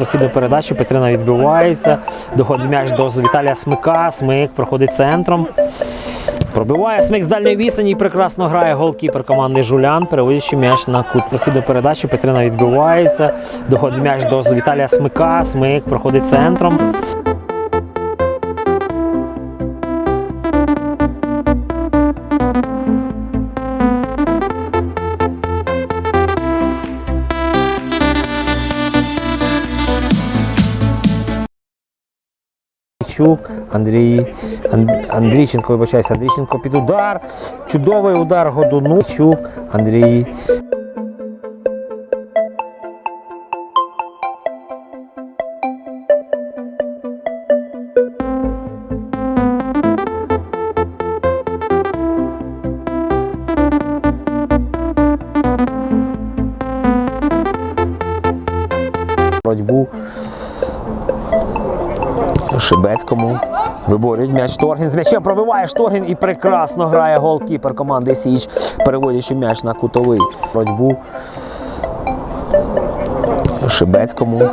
просив передачу. Петрина відбивається. Доходить м'яч до Віталія Смика. Смик проходить центром. Пробиває смик з дальньої відстані і прекрасно грає голкіпер команди Жулян, переводячи м'яч на кут. Просив передачу. Петрина відбивається. Доходить м'яч до Віталія Смика. Смик проходить центром. Чук, Андрій, Ан- Андрійченко, вибачайся, Андрійченко під удар. Чудовий удар Годуну. Чук, Андрій. Боротьбу Шибецькому. Виборюють м'яч Торгін. З м'ячем пробиває Шторгін і прекрасно грає голкіпер команди Січ, переводячи м'яч на кутовий. Боротьбу Шибецькому.